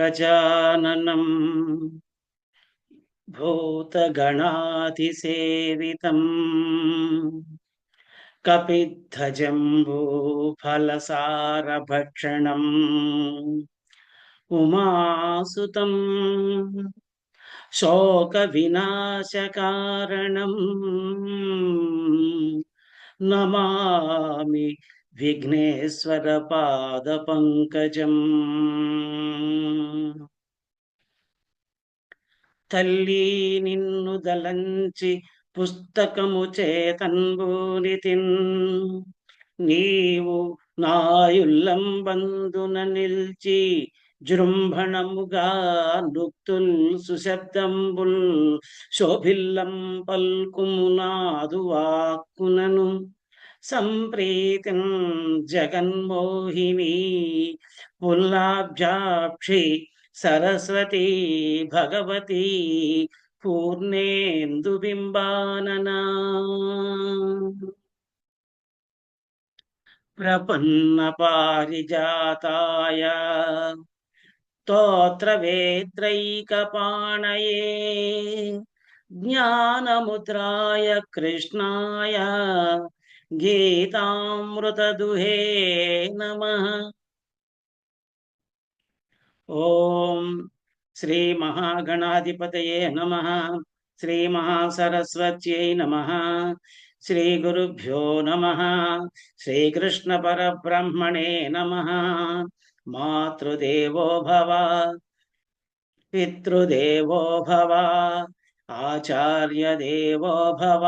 गजाननं भूतगणातिसेवितम् कपित्थजम्बूफलसारभक्षणम् उमासुतं शोकविनाशकारणम् नमामि విఘ్నేశ్వరపాదపంకజం తల్లి నిన్ను దలంచి పుస్తకము చేతన్బూనితిన్ నీవు నాయుల్లం బంధున నిల్చి జృంభణముగా నుక్తుల్ సుశబ్దంబుల్ శోభిల్లం పల్కుమునాదు వాక్కునను సంప్రీతిం జగన్మోహిని పుల్లాబ్జాక్షి సరస్వతి భగవతి పూర్ణేందుబింబాననా ప్రపన్న పారిజాతాయ స్తోత్రవేత్రైకపాణయే. జ్ఞానముద్రాయ కృష్ణాయ గీతామృతదుహే నమ. ఓం శ్రీ మహాగణాధిపతయే నమ. శ్రీ మహాసరస్వత్యై నమ. శ్రీ గురుభ్యో నమ. శ్రీకృష్ణ పరబ్రహ్మణే నమ. మాతృదేవో భవ. పితృదేవో భవ. ఆచార్య దేవో భవ.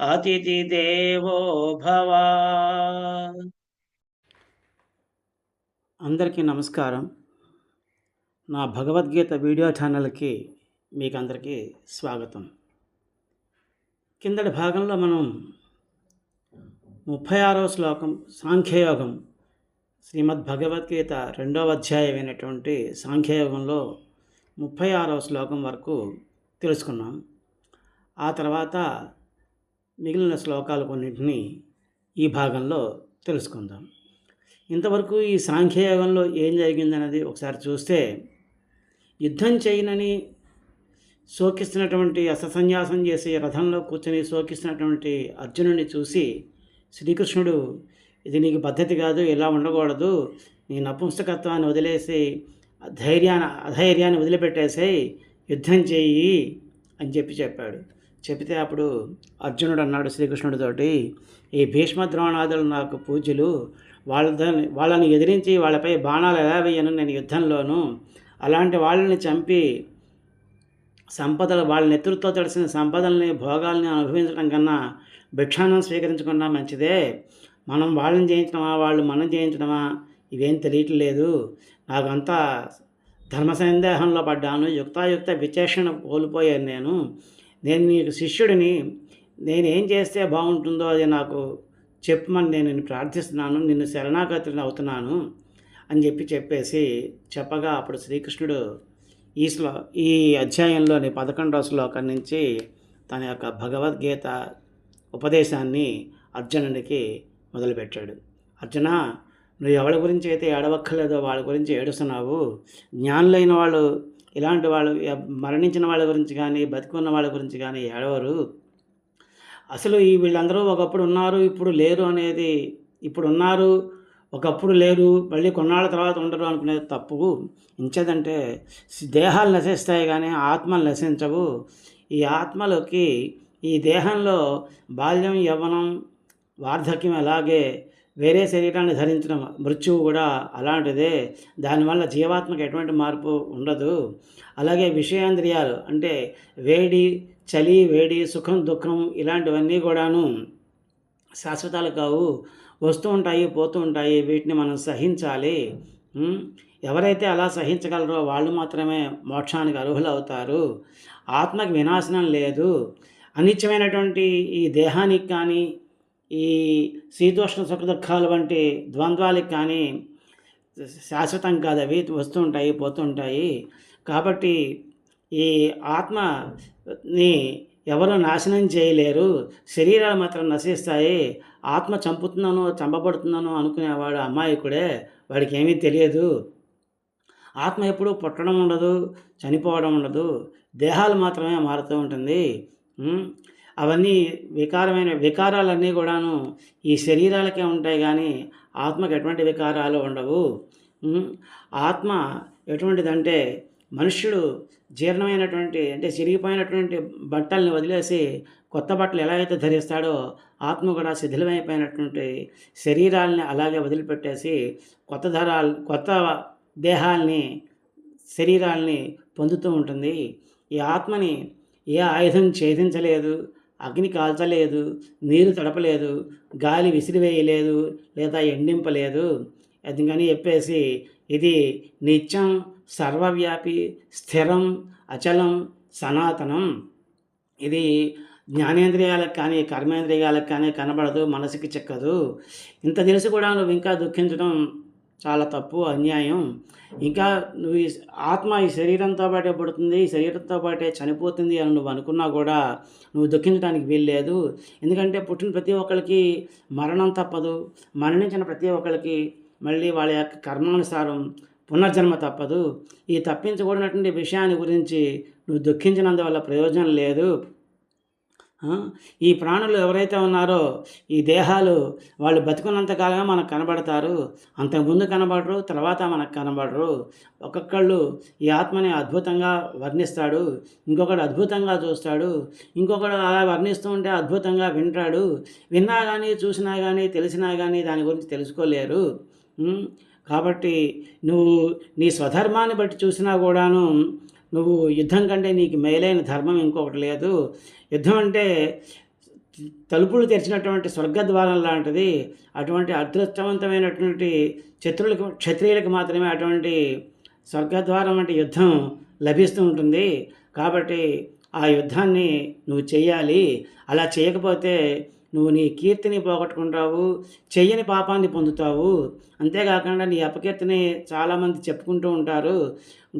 అతిథి దేవో భవ. అందరికీ నమస్కారం. నా భగవద్గీత వీడియో ఛానల్కి మీకు అందరికీ స్వాగతం. కిందటి భాగంలో మనం ముప్పై ఆరవ శ్లోకం సాంఖ్యయోగం శ్రీమద్ భగవద్గీత రెండవ అధ్యాయమైనటువంటి సాంఖ్యయోగంలో ముప్పై ఆరవ శ్లోకం వరకు తెలుసుకున్నాం. ఆ తర్వాత మిగిలిన శ్లోకాలు కొన్నింటిని ఈ భాగంలో తెలుసుకుందాం. ఇంతవరకు ఈ సాంఖ్యయోగంలో ఏం జరిగిందన్నది ఒకసారి చూస్తే యుద్ధం చేయనని శోకిస్తున్నటువంటి అససన్యాసం చేసి రథంలో కూర్చొని శోకిస్తున్నటువంటి అర్జునుడిని చూసి శ్రీకృష్ణుడు ఇది నీకు పద్ధతి కాదు ఇలా ఉండకూడదు నీ నపుంసకత్వాన్ని వదిలేసి ధైర్యాన్ని అధైర్యాన్ని వదిలిపెట్టేసి యుద్ధం చెయ్యి అని చెప్పి చెప్పాడు. చెబితే అప్పుడు అర్జునుడు అన్నాడు శ్రీకృష్ణుడితోటి ఈ భీష్మ ద్రోణాదులు నాకు పూజ్యులు వాళ్ళ వాళ్ళని ఎదిరించి వాళ్ళపై బాణాలు ఎలా వేయను నేను యుద్ధంలోను? అలాంటి వాళ్ళని చంపి సంపదలు వాళ్ళ నెత్తులతో తెలిసిన సంపదల్ని భోగాల్ని అనుభవించడం కన్నా భిక్షానం స్వీకరించకుండా మంచిదే. మనం వాళ్ళని చేయించడమా వాళ్ళు మనం చేయించడమా ఇవేం తెలియట్లేదు నాకంతా ధర్మ సందేహంలో పడ్డాను. యుక్తాయుక్త విచేషణ కోల్పోయాను నేను. నేను నీకు శిష్యుడిని నేనేం చేస్తే బాగుంటుందో అది నాకు చెప్పమని నేను నిన్ను ప్రార్థిస్తున్నాను నిన్ను శరణాగతిని అవుతున్నాను అని చెప్పి చెప్పేసి చెప్పగా అప్పుడు శ్రీకృష్ణుడు ఈ శ్లో ఈ అధ్యాయంలోని పదకొండవ శ్లోకం నుంచి తన యొక్క భగవద్గీత ఉపదేశాన్ని అర్జునుడికి మొదలుపెట్టాడు. అర్జున నువ్వు ఎవరి గురించి అయితే ఏడవక్కర్లేదో వాళ్ళ గురించి ఏడుస్తున్నావు? జ్ఞానులైన వాళ్ళు ఇలాంటి వాళ్ళు మరణించిన వాళ్ళ గురించి కానీ బతికున్న వాళ్ళ గురించి కానీ ఏడవరు. అసలు ఈ వీళ్ళందరూ ఒకప్పుడు ఉన్నారు ఇప్పుడు లేరు అనేది ఇప్పుడు ఉన్నారు ఒకప్పుడు లేరు మళ్ళీ కొన్నాళ్ళ తర్వాత ఉండరు అనుకునేది తప్పు. ఇంచేదంటే దేహాలు నశిస్తాయి కానీ ఆత్మలు నశించవు. ఈ ఆత్మలోకి ఈ దేహంలో బాల్యం యవ్వనం వార్ధక్యం అలాగే వేరే శరీరాన్ని ధరించడం మృత్యువు కూడా అలాంటిదే. దానివల్ల జీవాత్మకు ఎటువంటి మార్పు ఉండదు. అలాగే విషయాంద్రియాలు అంటే వేడి చలి వేడి సుఖం దుఃఖం ఇలాంటివన్నీ కూడాను శాశ్వతాలు కావు. వస్తూ ఉంటాయి పోతూ ఉంటాయి. వీటిని మనం సహించాలి. ఎవరైతే అలా సహించగలరో వాళ్ళు మాత్రమే మోక్షానికి అర్హులు అవుతారు ఆత్మకి వినాశనం లేదు. అనిత్యమైనటువంటి ఈ దేహానికి కానీ ఈ శీతోష్ణ సుఖ దుఃఖాలు వంటి ద్వంద్వాలకి కానీ శాశ్వతం కాదు అవి వస్తుంటాయి పోతుంటాయి. కాబట్టి ఈ ఆత్మని ఎవరు నాశనం చేయలేరు. శరీరాలు మాత్రం నశిస్తాయి. ఆత్మ చంపుతున్నాను చంపబడుతున్నాను అనుకునేవాడు అమాయకుడే వాడికి ఏమీ తెలియదు. ఆత్మ ఎప్పుడూ పుట్టడం ఉండదు చనిపోవడం ఉండదు. దేహాలు మాత్రమే మారుతూ ఉంటుంది. అవన్నీ వికారమైన వికారాలన్నీ కూడాను ఈ శరీరాలకే ఉంటాయి కానీ ఆత్మకు ఎటువంటి వికారాలు ఉండవు. ఆత్మ ఎటువంటిదంటే మనుష్యుడు జీర్ణమైనటువంటి అంటే చిరిగిపోయినటువంటి బట్టల్ని వదిలేసి కొత్త బట్టలు ఎలా అయితే ధరిస్తాడో ఆత్మ కూడా శిథిలమైపోయినటువంటి శరీరాల్ని అలాగే వదిలిపెట్టేసి కొత్త ధరాలు కొత్త దేహాల్ని శరీరాల్ని పొందుతూ ఉంటుంది. ఈ ఆత్మని ఏ ఆయుధం ఛేదించలేదు. అగ్ని కాల్చలేదు నీరు తడపలేదు గాలి విసిరివేయలేదు లేదా ఎండింపలేదు. అందుకని చెప్పేసి ఇది నిత్యం సర్వవ్యాపి స్థిరం అచలం సనాతనం. ఇది జ్ఞానేంద్రియాలకు కానీ కర్మేంద్రియాలకు కానీ కనబడదు మనసుకి చెక్కదు. ఇంత తెలిసి కూడా నువ్వు ఇంకా దుఃఖించడం చాలా తప్పు అన్యాయం. ఇంకా నువ్వు ఈ ఆత్మ ఈ శరీరంతో పాటే పుడుతుంది ఈ శరీరంతో పాటే చనిపోతుంది అని నువ్వు అనుకున్నా కూడా నువ్వు దుఃఖించడానికి వీల్లేదు. ఎందుకంటే పుట్టిన ప్రతి ఒక్కరికి మరణం తప్పదు. మరణించిన ప్రతి ఒక్కరికి మళ్ళీ వాళ్ళ యొక్క కర్మానుసారం పునర్జన్మ తప్పదు. ఈ తప్పించకూడనటువంటి విషయాన్ని గురించి నువ్వు దుఃఖించినందువల్ల ప్రయోజనం లేదు. ఈ ప్రాణులు ఎవరైతే ఉన్నారో ఈ దేహాలు వాళ్ళు బతుకున్నంతకాలంగా మనకు కనబడతారు. అంతకుముందు కనబడరు తర్వాత మనకు కనబడరు. ఒక్కొక్కళ్ళు ఈ ఆత్మని అద్భుతంగా వర్ణిస్తాడు ఇంకొకడు అద్భుతంగా చూస్తాడు ఇంకొకడు అలా వర్ణిస్తూ ఉంటే అద్భుతంగా వింటాడు. విన్నా కానీ చూసినా కానీ తెలిసినా కానీ దాని గురించి తెలుసుకోలేరు. కాబట్టి నువ్వు నీ స్వధర్మాన్ని బట్టి చూసినా కూడాను నువ్వు యుద్ధం కంటే నీకు మేలైన ధర్మం ఇంకొకటి లేదు. యుద్ధం అంటే తలుపులు తెరిచినటువంటి స్వర్గద్వారం లాంటిది. అటువంటి అదృష్టవంతమైనటువంటి శత్రులకు క్షత్రియులకు మాత్రమే అటువంటి స్వర్గద్వారం వంటి యుద్ధం లభిస్తూ ఉంటుంది. కాబట్టి ఆ యుద్ధాన్ని నువ్వు చేయాలి అలా చేయకపోతే నువ్వు నీ కీర్తిని పోగొట్టుకుంటావు చెయ్యని పాపాన్ని పొందుతావు. అంతేకాకుండా నీ అపకీర్తిని చాలామంది చెప్పుకుంటూ ఉంటారు.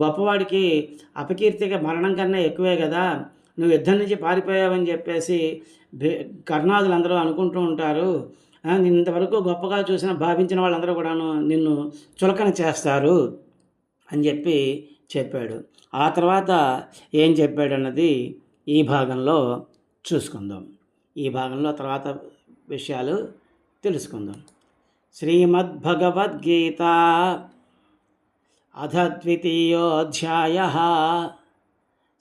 గొప్పవాడికి అపకీర్తిగా మరణం కన్నా ఎక్కువే కదా. నువ్వు యుద్ధం నుంచి పారిపోయావని చెప్పేసి కర్ణాదులు అందరూ అనుకుంటూ ఉంటారు. ఇంతవరకు గొప్పగా చూసిన భావించిన వాళ్ళందరూ కూడాను నిన్ను చులకన చేస్తారు అని చెప్పి చెప్పాడు. ఆ తర్వాత ఏం చెప్పాడు అన్నది ఈ భాగంలో చూసుకుందాం. ఈ భాగంలో తర్వాత విషయాలు తెలుసుకుందాం. శ్రీమద్భగవద్గీత అధ ద్వితీయోధ్యాయ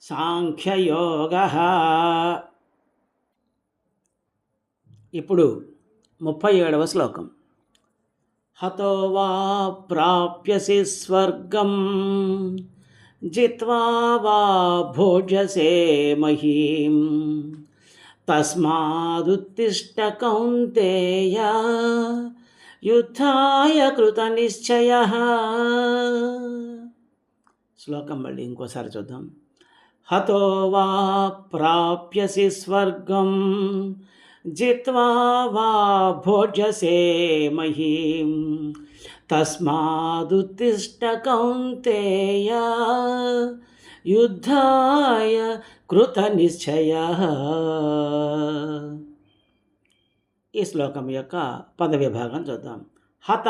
సాంఖ్యయోగ. ఇప్పుడు ముప్పై ఏడవ శ్లోకం. హతో వా ప్రాప్యసి స్వర్గం జిత్వా వా భోజసే మహీం. తస్మాదుత్తిష్ట కౌంతేయ యుద్ధాయ కృత నిశ్చయ. శ్లోకం మళ్ళీ ఇంకోసారి చూద్దాం. హతో వా ప్రాప్యసి స్వర్గం జిత్వా వా భోజసే మహీం తస్మాదుత్తిష్ట కౌంతేయ యుద్ధాయ కృత నిశ్చయ ఈ శ్లోకం యొక్క పద విభాగం చూద్దాం. హత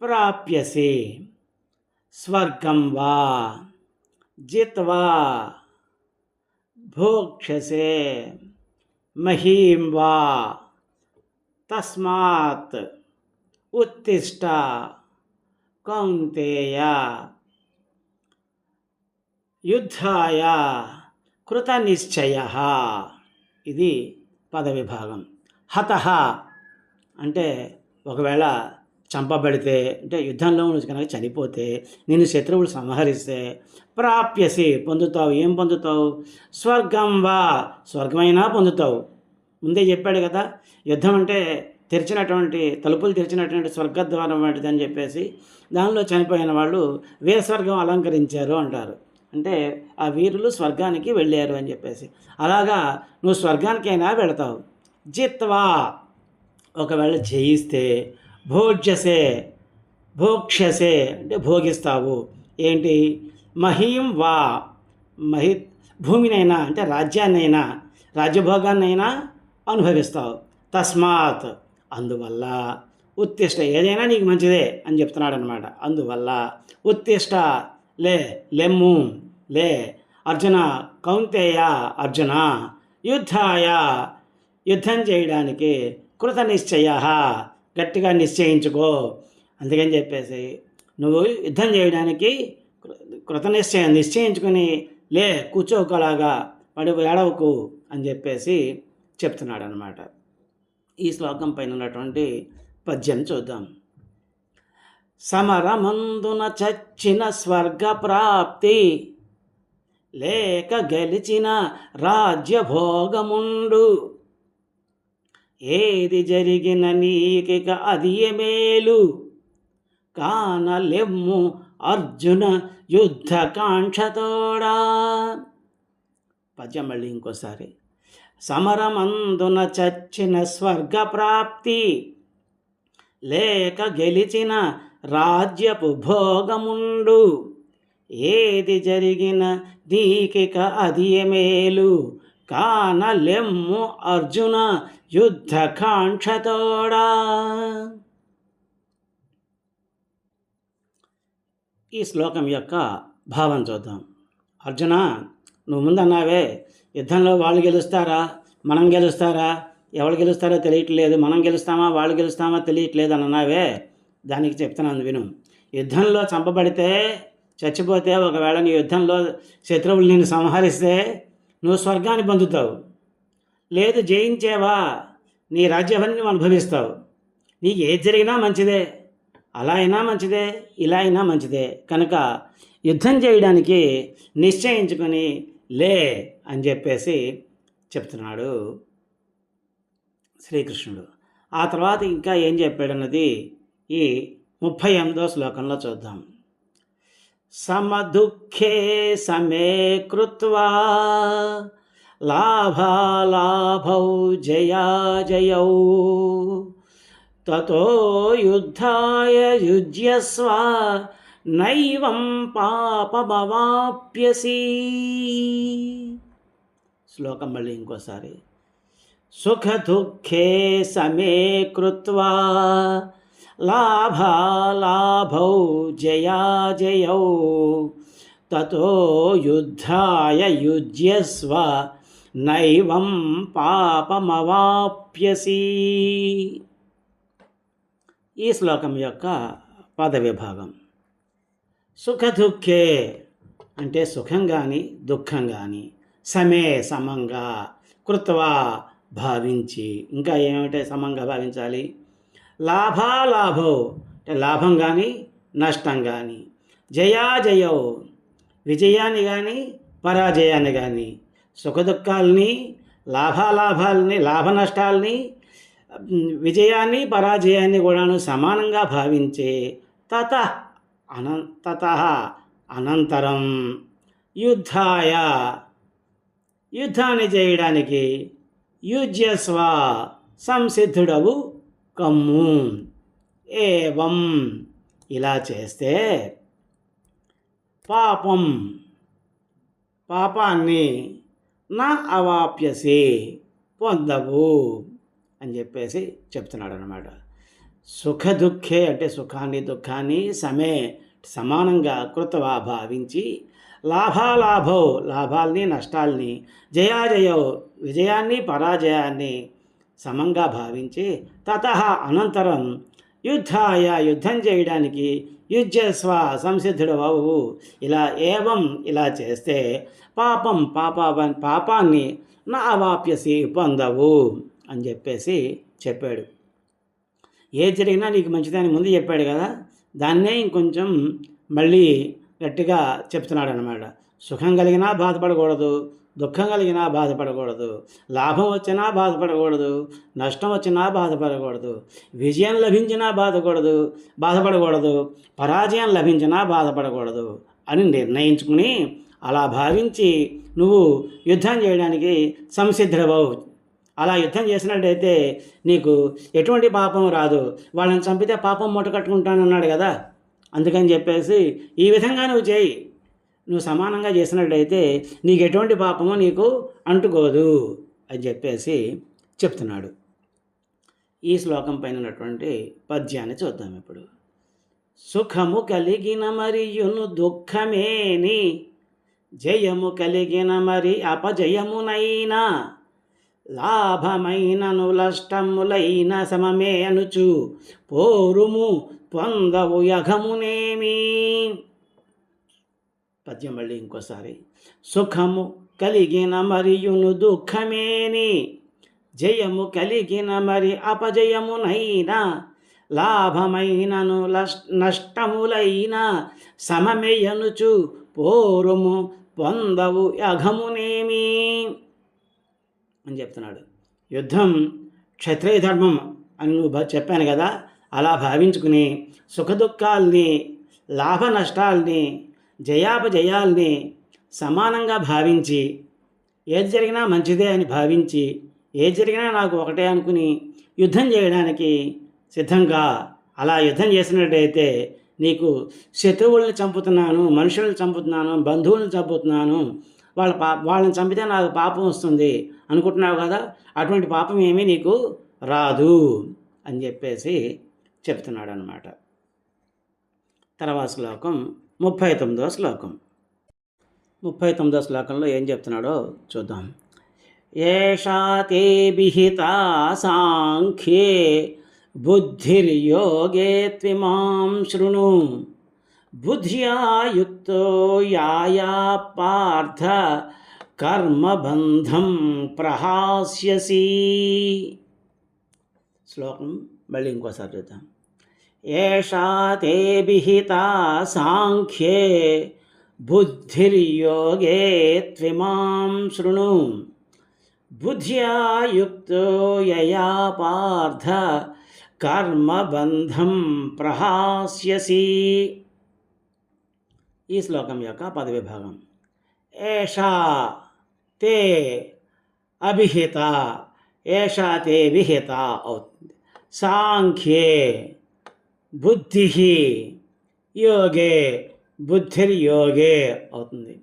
ప్రాప్యసి స్వర్గం వా జిత్వా భోక్షసే మహీం వా తస్మాత్ ఉత్తిష్ట కౌంతేయ యుద్ధాయ కృత నిశ్చయ ఇది పదవిభాగం హత అంటే ఒకవేళ చంపబడితే అంటే యుద్ధంలో నుంచి కనుక చనిపోతే నేను శత్రువులు సంహరిస్తే ప్రాప్యసి పొందుతావు. ఏం పొందుతావు? స్వర్గం వా. స్వర్గమైనా పొందుతావు. ముందే చెప్పాడు కదా యుద్ధం అంటే తెరిచినటువంటి తలుపులు తెరిచినటువంటి స్వర్గద్వారం వంటిది అని చెప్పేసి దానిలో చనిపోయిన వాళ్ళు వీర స్వర్గం అలంకరించారు అంటారు. అంటే ఆ వీరులు స్వర్గానికి వెళ్ళారు అని చెప్పేసి. అలాగా నువ్వు స్వర్గానికైనా వెళతావు. జిత్వా. ఒకవేళ జయిస్తే భోజ్యసే భోక్ష్యసే అంటే భోగిస్తావు. ఏంటి? మహీం వా మహి భూమినైనా అంటే రాజ్యాన్నైనా రాజ్యభోగాన్నైనా అనుభవిస్తావు. తస్మాత్. అందువల్ల ఉత్తిష్ట ఏదైనా నీకు మంచిదే అని చెప్తున్నాడు అనమాట అందువల్ల ఉత్తిష్ట లే లెమ్ము లే అర్జున కౌంతేయ అర్జున యుద్ధాయ యుద్ధం చేయడానికి కృత నిశ్చయ గట్టిగా నిశ్చయించుకో. అందుకని చెప్పేసి నువ్వు యుద్ధం చేయడానికి కృత నిశ్చయం నిశ్చయించుకుని లే కూర్చోకలాగా వాడు ఏడవకు అని చెప్పేసి చెప్తున్నాడు అనమాట ఈ శ్లోకం పైన ఉన్నటువంటి పద్యం చూద్దాం. సమరమందున చచ్చిన స్వర్గ ప్రాప్తి లేక గెలిచిన రాజ్యభోగముండు. ఏది జరిగిన నీకిక అది మేలు? కానలెమ్ము అర్జున యుద్ధ కాంక్షతోడా? పద్యం మళ్ళీ ఇంకోసారి. సమరమందున చచ్చిన స్వర్గ ప్రాప్తి లేక గెలిచిన రాజ్యపు భోగముండు. ఏది జరిగిన దీకిక అది మేలు? కానలెమ్ము అర్జున యుద్ధ కాంక్షతోడా. ఈ శ్లోకం యొక్క భావం చూద్దాం. అర్జున నువ్వు ముందన్నావే యుద్ధంలో వాళ్ళు గెలుస్తారా? మనం గెలుస్తారా? ఎవరు గెలుస్తారో తెలియట్లేదు. మనం గెలుస్తామా? వాళ్ళు గెలుస్తామా? తెలియట్లేదు అని అన్నావే? దానికి చెప్తున్నాను విను. యుద్ధంలో చంపబడితే చచ్చిపోతే ఒకవేళ నీ యుద్ధంలో శత్రువులు నేను సంహరిస్తే నువ్వు స్వర్గాన్ని పొందుతావు. లేదు జయించేవా? నీ రాజ్యాన్ని అనుభవిస్తావు. నీకు ఏది జరిగినా మంచిదే. అలా అయినా మంచిదే ఇలా అయినా మంచిదే. కనుక యుద్ధం చేయడానికి నిశ్చయించుకొని లే అని చెప్పేసి చెప్తున్నాడు శ్రీకృష్ణుడు. ఆ తర్వాత ఇంకా ఏం చెప్పాడన్నది ఈ ముప్పై ఎనిమిదో శ్లోకంలో చూద్దాం. సమదుఃఖే సమే కృత్వా లాభాలాభౌ జయాజయౌ తతో యుద్ధాయ యుజ్యస్వ నైవం పాపమవాప్యసి శ్లోకం మళ్ళీ ఇంకోసారి. సుఖదుఃఖే సమే కృత్వా లాభాలాభౌ జయాజయౌ తతో యుద్ధాయ యుజ్యస్వ నైవం పాపమవాప్యసి. ఈ శ్లోకం యొక్క పద విభాగం సుఖదుఖే అంటే సుఖం కానీ దుఃఖం కానీ సమే సమంగా కృత్వా భావించి. ఇంకా ఏమిటంటే సమంగా భావించాలి? లాభాలాభో. అంటే లాభం కానీ నష్టం కానీ జయాజయో. విజయాన్ని కానీ పరాజయాన్ని కానీ సుఖదుఖాలని లాభాలాభాలని లాభ నష్టాలని విజయాన్ని పరాజయాన్ని కూడాను సమానంగా భావించే తత అన తత అనంతరం యుద్ధాయ. యుద్ధాన్ని చేయడానికి యుజ్యస్వ సంసిద్ధుడవు కమ్ము. ఏవం? ఇలా చేస్తే పాపం. పాపాన్ని నా అవాప్యసి పొందవు అని చెప్పేసి చెప్తున్నాడు అనమాట సుఖ దుఃఖే అంటే సుఖాన్ని దుఃఖాన్ని సమే సమానంగా కృతవా భావించి లాభాలాభో లాభాల్ని నష్టాల్ని జయాజయో విజయాన్ని పరాజయాన్ని సమంగా భావించి తత అనంతరం యుద్ధాయ యుద్ధం చేయడానికి యుజ్యస్వ సంసిద్ధుడవవు. ఇలా ఏవం ఇలా చేస్తే పాపం పాప పాపాన్ని నా అవాప్యసి పొందవు అని చెప్పేసి చెప్పాడు. ఏ జరిగినా నీకు మంచిదని ముందు చెప్పాడు కదా? దాన్నే ఇంకొంచెం మళ్ళీ గట్టిగా చెప్తున్నాడు అనమాట సుఖం కలిగినా బాధపడకూడదు. దుఃఖం కలిగినా బాధపడకూడదు. లాభం వచ్చినా బాధపడకూడదు. నష్టం వచ్చినా బాధపడకూడదు. విజయం లభించినా బాధకూడదు బాధపడకూడదు. పరాజయం లభించినా బాధపడకూడదు అని నిర్ణయించుకుని అలా భావించి నువ్వు యుద్ధం చేయడానికి సంసిద్ధుడవవు. అలా యుద్ధం చేసినట్టయితే నీకు ఎటువంటి పాపం రాదు. వాళ్ళని చంపితే పాపం మూట కట్టుకుంటానన్నాడు కదా? అందుకని చెప్పేసి ఈ విధంగా నువ్వు చేయి. నువ్వు సమానంగా చేసినట్టయితే నీకు ఎటువంటి పాపము నీకు అంటుకోదు అని చెప్పేసి చెప్తున్నాడు. ఈ శ్లోకం పైన ఉన్నటువంటి పద్యాన్ని చూద్దాం ఇప్పుడు. సుఖము కలిగిన మరియును దుఃఖమేని జయము కలిగిన మరి అపజయమునైనా లాభమైనను నష్టములైన సమమే అనుచు పోరుము పొందవు యఘమునేమీ పద్యం మళ్ళీ ఇంకోసారి. సుఖము కలిగిన మరియును దుఃఖమేని జయము కలిగిన మరి అపజయమునైనా లాభమైనను లస్- నష్టములైన సమమెయనుచు పోరుము పొందవు యఘమునేమి అని చెప్తున్నాడు. యుద్ధం క్షత్రియ ధర్మం అని నువ్వు భ- చెప్పాను కదా అలా భావించుకుని సుఖదుఖాల్ని లాభ నష్టాల్ని జయాపజయాల్ని సమానంగా భావించి ఏది జరిగినా మంచిదే అని భావించి ఏది జరిగినా నాకు ఒకటే అనుకుని యుద్ధం చేయడానికి సిద్ధంగా. అలా యుద్ధం చేసినట్టయితే నీకు శత్రువుల్ని చంపుతున్నాను మనుషుల్ని చంపుతున్నాను బంధువులను చంపుతున్నాను వాళ్ళ పా వాళ్ళని చంపితే నాకు పాపం వస్తుంది అనుకుంటున్నావు కదా అటువంటి పాపం ఏమీ నీకు రాదు అని చెప్పేసి చెప్తున్నాడు అనమాట తర్వాత శ్లోకం ముప్పై తొమ్మిదో శ్లోకం. ముప్పై తొమ్మిదో శ్లోకంలో ఏం చెప్తున్నాడో చూద్దాం. ఏషా తే సాంఖ్యే బుద్ధిర్యోగే త్విమాం శృణు. బుద్ధ్యాయుక్తో యాయా పార్థ కర్మబంధం ప్రహాస్యసి. శ్లోకం మళ్ళీ ఇంకోసారి చూద్దాం. ఏషా తే విహితా సాంఖ్యే బుద్ధిర్యోగే త్విమాం శృణు బుద్ధ్యా యుక్తో యయా పార్థ కర్మబంధం ప్రహాస్యసి ఈ శ్లోకం యొక్క పదవిభాగం ఏషా తే అభిహిత ఏషా తే విహిత అవుతుంది సాంఖ్యే బుద్ధి యోగే బుద్ధిర్యోగే అవుతుంది.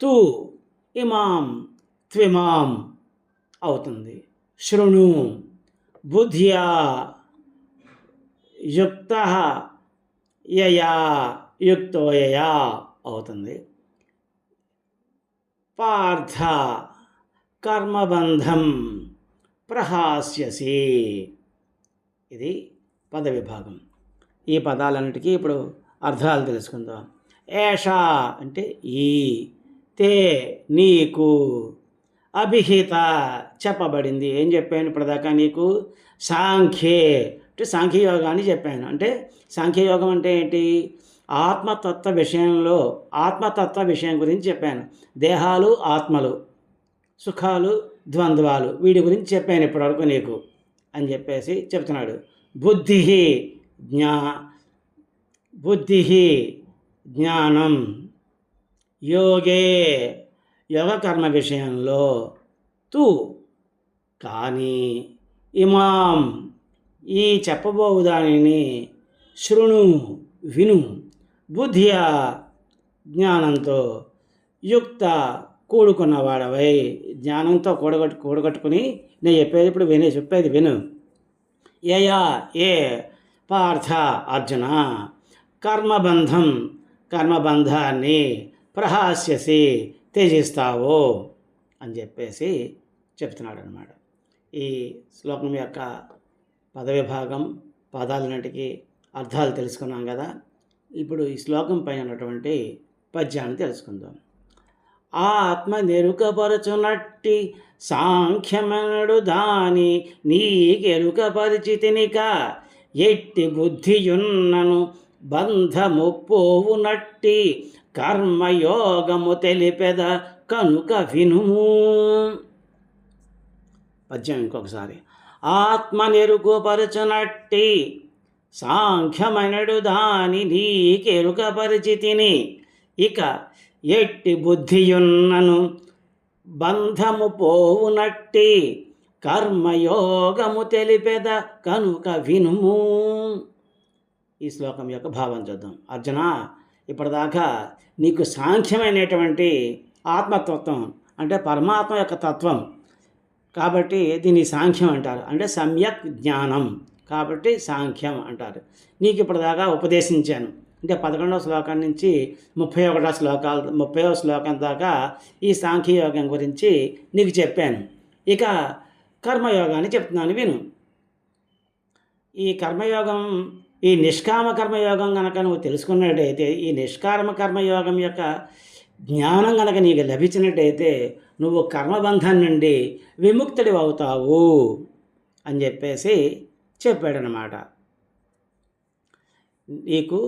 తు ఇమాం త్విమాం అవుతుంది. శృణు బుద్ధ్యా యుక్త యయా యుక్తోయయా అవుతుంది. పార్థ కర్మబంధం ప్రహాస్యసి. ఇది పద విభాగం ఈ పదాలన్నిటికీ ఇప్పుడు అర్థాలు తెలుసుకుందాం. ఏషా అంటే ఈ తే నీకు అభిహిత చెప్పబడింది. ఏం చెప్పాను ఇప్పటిదాకా నీకు? సాంఖ్యే అంటే సాంఖ్యయోగాన్ని చెప్పాను. అంటే సాంఖ్యయోగం అంటే ఏంటి? ఆత్మతత్వ విషయంలో ఆత్మతత్వ విషయం గురించి చెప్పాను. దేహాలు ఆత్మలు సుఖాలు ద్వంద్వాలు వీడి గురించి చెప్పాను ఇప్పటివరకు నీకు అని చెప్పేసి చెప్తున్నాడు. బుద్ధి జ్ఞా బుద్ధి జ్ఞానం యోగే యోగ విషయంలో తు కానీ ఇమాం ఈ చెప్పబోవు దానిని శృణు విను। బుద్ధియా జ్ఞానంతో యుక్త కూడుకున్నవాడవై జ్ఞానంతో కూడగట్టు కూడగట్టుకుని నేను చెప్పేది ఇప్పుడు వినే చెప్పేది విను. ఏయా ఏ పార్థ అర్జున. కర్మబంధం కర్మబంధాన్ని ప్రహాస్యసి త్యజిస్తావు అని చెప్పేసి చెప్తున్నాడు అనమాట ఈ శ్లోకం యొక్క పదవిభాగం పదాలన్నిటికీ అర్థాలు తెలుసుకున్నాం కదా. ఇప్పుడు ఈ శ్లోకం పైన ఉన్నటువంటి పద్యాన్ని తెలుసుకుందాం. ఆత్మ నెరుకపరచునట్టి సాంఖ్యమనడు దాని నీకెరుకపరిచితినిక ఎట్టి బుద్ధియున్నను బంధముపోవునట్టి కర్మయోగము తెలిపెద కనుక వినుము. పద్యం ఇంకొకసారి. ఆత్మ నెరుగుపరచునట్టి సాంఖ్యమనడు దాని నీకెరుకపరిచితిని. ఇక ఎట్టి బుద్ధియున్నను బంధము పోవునట్టి కర్మయోగము తెలిపెద కనుక వినుము. ఈ శ్లోకం యొక్క భావం చూద్దాం. అర్జున ఇప్పటిదాకా నీకు సాంఖ్యమైనటువంటి ఆత్మతత్వం అంటే పరమాత్మ యొక్క తత్వం కాబట్టి దీన్ని సాంఖ్యం అంటారు. అంటే సమ్యక్ జ్ఞానం కాబట్టి సాంఖ్యం అంటారు. నీకు ఇప్పటిదాకా ఉపదేశించాను. అంటే పదకొండవ శ్లోకం నుంచి ముప్పై ఒకటో శ్లోకాలు ముప్పైవ శ్లోకం దాకా ఈ సాంఖ్యయోగం గురించి నీకు చెప్పాను. ఇక కర్మయోగాన్ని చెప్తున్నాను విను. ఈ కర్మయోగం ఈ నిష్కామ కర్మయోగం కనుక నువ్వు తెలుసుకున్నట్టయితే ఈ నిష్కామ కర్మయోగం యొక్క జ్ఞానం కనుక నీకు లభించినట్టయితే నువ్వు కర్మబంధం నుండి విముక్తుడి అవుతావు అని చెప్పేసి చెప్పాడనమాట నీకు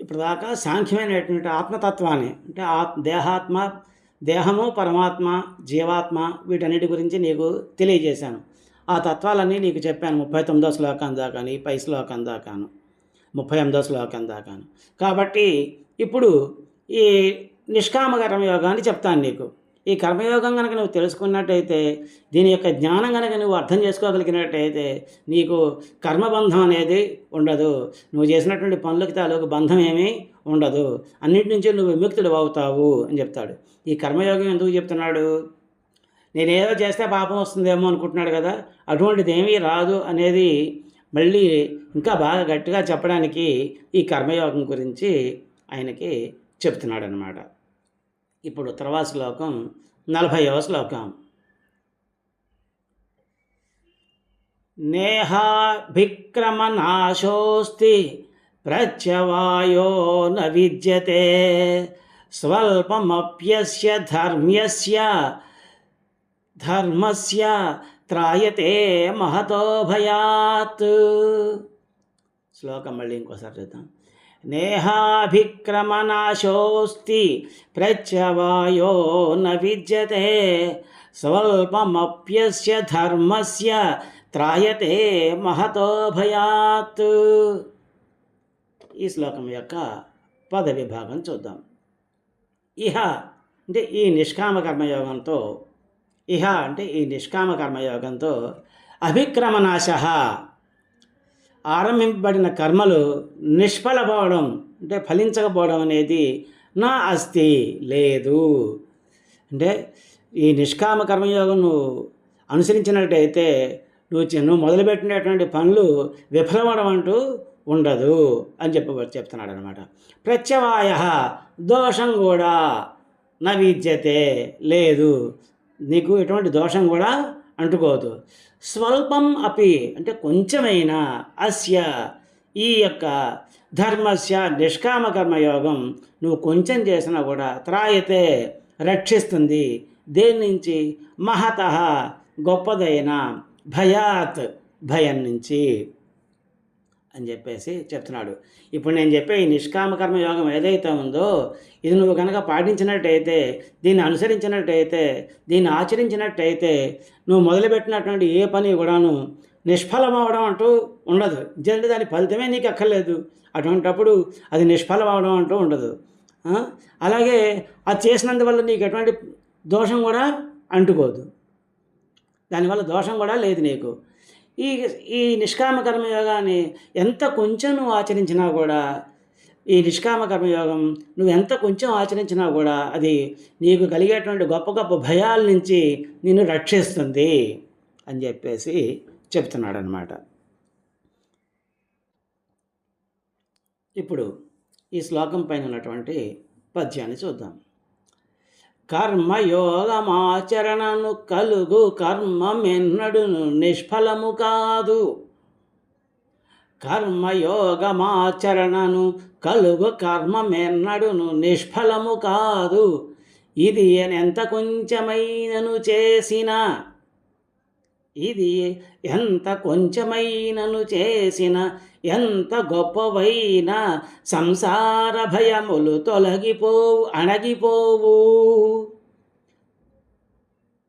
ఇప్పటిదాకా సాంఖ్యమైనటువంటి ఆత్మతత్వాన్ని అంటే ఆత్ దేహాత్మ దేహము పరమాత్మ జీవాత్మ వీటన్నిటి గురించి నీకు తెలియజేశాను. ఆ తత్వాలన్నీ నీకు చెప్పాను ముప్పై తొమ్మిదో శ్లోకం దాకాను పై శ్లోకం దాకాను ముప్పై ఎనిమిదో శ్లోకం దాకాను. కాబట్టి ఇప్పుడు ఈ నిష్కామ కర్మయోగాన్ని చెప్తాను నీకు. ఈ కర్మయోగం కనుక నువ్వు తెలుసుకున్నట్టయితే దీని యొక్క జ్ఞానం కనుక నువ్వు అర్థం చేసుకోగలిగినట్టయితే నీకు కర్మబంధం అనేది ఉండదు. నువ్వు చేసినటువంటి పనులకి తాలూకు బంధం ఏమీ ఉండదు. అన్నిటి నుంచి నువ్వు విముక్తుడు అవుతావు అని చెప్తాడు. ఈ కర్మయోగం ఎందుకు చెప్తున్నాడు? నేనేదో చేస్తే పాపం వస్తుందేమో అనుకుంటున్నాడు కదా. అటువంటిది ఏమీ రాదు అనేది మళ్ళీ ఇంకా బాగా గట్టిగా చెప్పడానికి ఈ కర్మయోగం గురించి ఆయనకి చెప్తున్నాడు అనమాట ఇప్పుడు తర్వాత శ్లోకం నలభైవ శ్లోకం. నేహాభిక్రమనాశోస్తి ప్రత్యవాయో న విద్యతే స్వల్పమప్యస్య ధర్మ్యస్య ధర్మస్య త్రాయతే మహతో భయాత్ శ్లోకం మళ్ళీ ఇంకోసారి చూద్దాం. నేహాభిక్రమనాశోస్తి ప్రత్యవాయో న విద్యతే. స్వల్పమప్యస్య ధర్మస్య త్రాయతే మహతో భయాత్। ఈ శ్లోకం యొక్క పద విభాగం చూద్దాం. ఇహ అంటే ఈ నిష్కామ కర్మయోగంతో ఇహ అంటే ఈ నిష్కామ కర్మయోగంతో అభిక్రమనాశ ఆరంభింపబడిన కర్మలు నిష్ఫలపోవడం అంటే ఫలించకపోవడం అనేది నా అస్తి లేదు. అంటే ఈ నిష్కామ కర్మయోగం నువ్వు అనుసరించినట్టయితే నువ్వు నువ్వు మొదలుపెట్టినటువంటి పనులు విఫలమవడం అంటూ ఉండదు అని చెప్ప చెప్తున్నాడు అనమాట ప్రత్యవాయ దోషం కూడా నవీద్యతే లేదు. నీకు ఎటువంటి దోషం కూడా అంటుకోదు. స్వల్పం అపి అంటే కొంచెమైనా అస్య ఈ యొక్క ధర్మస్య నిష్కామ కర్మయోగం నువ్వు కొంచెం చేసినా కూడా త్రాయితే రక్షిస్తుంది. దేని నుంచి? మహత గొప్పదైన భయాత్ భయం నుంచి. అని చెప్పేసి చెప్తున్నాడు. ఇప్పుడు నేను చెప్పే ఈ నిష్కామకర్మ యోగం ఏదైతే ఉందో ఇది నువ్వు కనుక పాటించినట్టయితే దీన్ని అనుసరించినట్టయితే దీన్ని ఆచరించినట్టయితే నువ్వు మొదలుపెట్టినటువంటి ఏ పని కూడాను నిష్ఫలం అవడం అంటూ ఉండదు. జల్ది దాని ఫలితమే నీకు అక్కర్లేదు. అటువంటప్పుడు అది నిష్ఫలం అవడం అంటూ ఉండదు. అలాగే అది చేసినందువల్ల నీకు ఎటువంటి దోషం కూడా అంటుకోదు. దానివల్ల దోషం కూడా లేదు నీకు. ఈ ఈ నిష్కామ కర్మయోగాన్ని ఎంత కొంచెం నువ్వు ఆచరించినా కూడా ఈ నిష్కామ కర్మయోగం నువ్వు ఎంత కొంచెం ఆచరించినా కూడా అది నీకు కలిగేటువంటి గొప్ప గొప్ప భయాల నుంచి నిన్ను రక్షిస్తుంది అని చెప్పేసి చెప్తున్నాడు అనమాట ఇప్పుడు ఈ శ్లోకం పైన ఉన్నటువంటి పద్యాన్ని చూద్దాం. కర్మయోగమాచరణను కలుగు కర్మమెన్నడును నిష్ఫలము కాదు. కర్మయోగమాచరణను కలుగు కర్మమెన్నడును నిష్ఫలము కాదు. ఇది ఎంత కొంచెమైనను చేసిన ఇది ఎంత కొంచెమైనను చేసిన ఎంత గొప్పవైన సంసార భయములు తొలగిపోవు అణగిపోవు.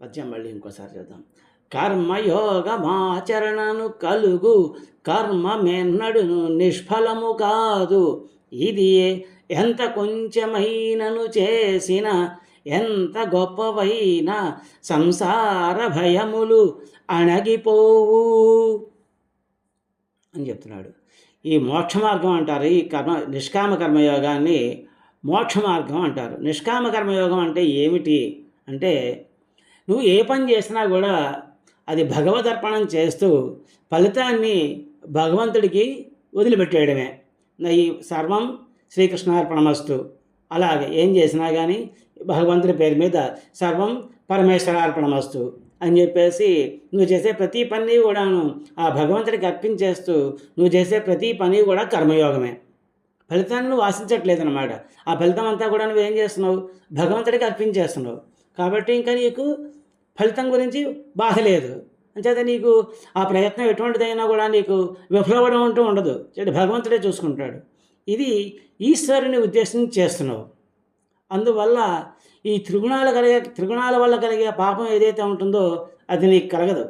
పద్యం మళ్ళీ ఇంకోసారి చూద్దాం కర్మయోగమాచరణను కలుగు కర్మమెన్నడును నిష్ఫలము కాదు. ఇది ఎంత కొంచెమైనను చేసిన ఎంత గొప్పవైన సంసార భయములు అణగిపోవు అని చెప్తున్నాడు. ఈ మోక్ష మార్గం అంటారు. ఈ కర్మ నిష్కామ కర్మయోగాన్ని మోక్ష మార్గం అంటారు. నిష్కామ కర్మయోగం అంటే ఏమిటి? అంటే నువ్వు ఏ పని చేసినా కూడా అది భగవదర్పణం చేస్తూ ఫలితాన్ని భగవంతుడికి వదిలిపెట్టేయడమే. ఈ సర్వం శ్రీకృష్ణార్పణమస్తు. అలాగే ఏం చేసినా కానీ భగవంతుడి పేరు మీద సర్వం పరమేశ్వరార్పణమస్తు. అని చెప్పేసి నువ్వు చేసే ప్రతి పని కూడాను ఆ భగవంతుడికి అర్పించేస్తూ నువ్వు చేసే ప్రతి పని కూడా కర్మయోగమే. ఫలితాన్ని నువ్వు ఆశించట్లేదన్నమాట. ఆ ఫలితం అంతా కూడా నువ్వు ఏం చేస్తున్నావు? భగవంతుడికి అర్పించేస్తున్నావు. కాబట్టి ఇంకా నీకు ఫలితం గురించి బాధ లేదు. అంచేత నీకు ఆ ప్రయత్నం ఎటువంటిదైనా కూడా నీకు విఫలవడం అంటూ ఉండదు. భగవంతుడే చూసుకుంటాడు. ఇది ఈశ్వరుని ఉద్దేశం చేస్తున్నావు. అందువల్ల ఈ త్రిగుణాలు కలిగే త్రిగుణాల వల్ల కలిగే పాపం ఏదైతే ఉంటుందో అది నీకు కలగదు.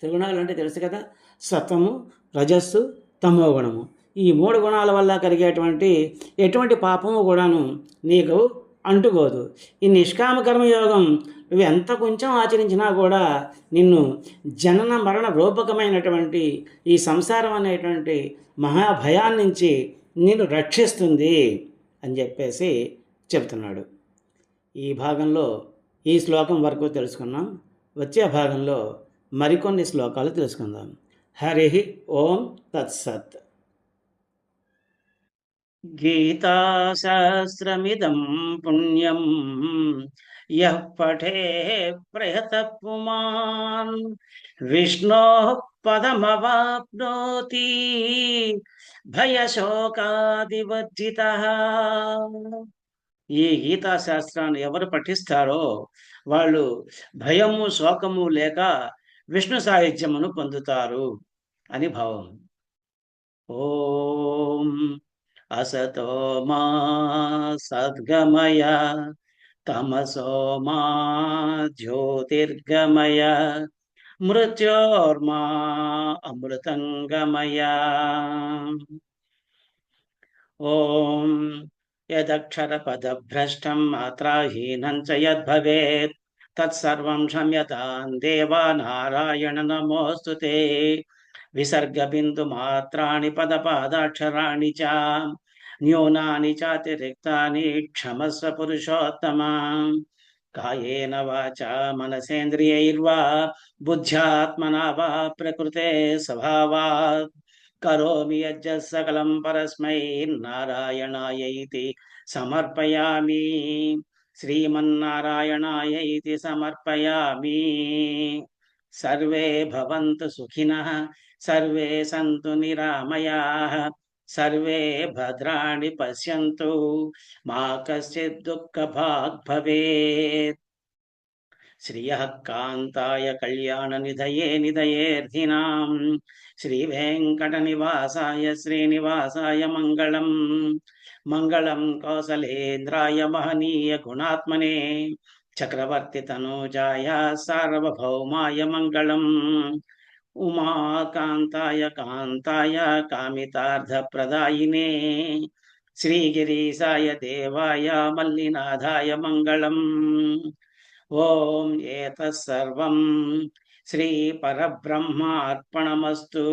త్రిగుణాలు అంటే తెలుసు కదా? సత్వము రజస్సు తమో గుణము. ఈ మూడు గుణాల వల్ల కలిగేటువంటి ఎటువంటి పాపము కూడాను నీకు అంటుకోదు. ఈ నిష్కామ కర్మయోగం నువ్వు ఎంత కొంచెం ఆచరించినా కూడా నిన్ను జనన మరణ రూపకమైనటువంటి ఈ సంసారం అనేటువంటి మహాభయాన్నించి నిన్ను రక్షిస్తుంది అని చెప్పేసి చెప్తున్నాడు. ఈ భాగంలో ఈ శ్లోకం వరకు తెలుసుకున్నాం. వచ్చే భాగంలో మరికొన్ని శ్లోకాలు తెలుసుకుందాం. హరి ఓం తత్సత్. గీతాశాస్త్రమిదం పుణ్యం. యః పఠే ప్రయతపుమాన్. విష్ణో పదమవాప్నోతి. భయశోకాదివర్జిత. ఈ గీతా శాస్త్రాన్ని ఎవరు పఠిస్తారో వాళ్ళు భయము శోకము లేక విష్ణు సాహిత్యమును పొందుతారు అని భావం. ఓం అసతో మా సద్గమయ తమసో మా జ్యోతిర్గమయ మృత్యోర్మా అమృతంగమయ. ఓం यदक्षरपदभ्रष्टं मात्राहीनं च यद्भवेत् तत्सर्वं क्षम्यतां देवा नारायण नमोऽस्तु ते विसर्गबिन्दुमात्राणि पदपादाक्षराणि च न्यूनानि चातिरिक्तानि क्षमस्व पुरुषोत्तमा कायेन वाचा मनसेन्द्रियैर्वा बुद्ध्यात्मना वा प्रकृते स्वभावात् కరోమి యజ్జ సకలం పరస్మై నారాయణాయైతి సమర్పయామి. శ్రీమన్నారాయణాయైతి సమర్పయామి. సర్వే భవంతు సుఖినః సర్వే సంతు నిరామయాః సర్వే భద్రాణి పశ్యంతు. మా కశ్చిద్ దుఃఖభాగ్ భవేత్ శ్రియ కాంతాయ కళ్యాణ నిధయే నిధయేర్ధినాం శ్రీ వెంకట నివాసాయ శ్రీనివాసాయ మంగళం మంగళం కౌసలేంద్రాయ మహనీయ గుణాత్మనే చక్రవర్తి తనూజాయ సార్వభౌమాయ మంగళం ఉమాకాంతాయ కాంతాయ కామితార్థప్రదాయినే శ్రీగిరీశాయ దేవాయ మల్లినాథాయ మంగళం ఓం ఏతత్సర్వం శ్రీ పరబ్రహ్మార్పణమస్తు.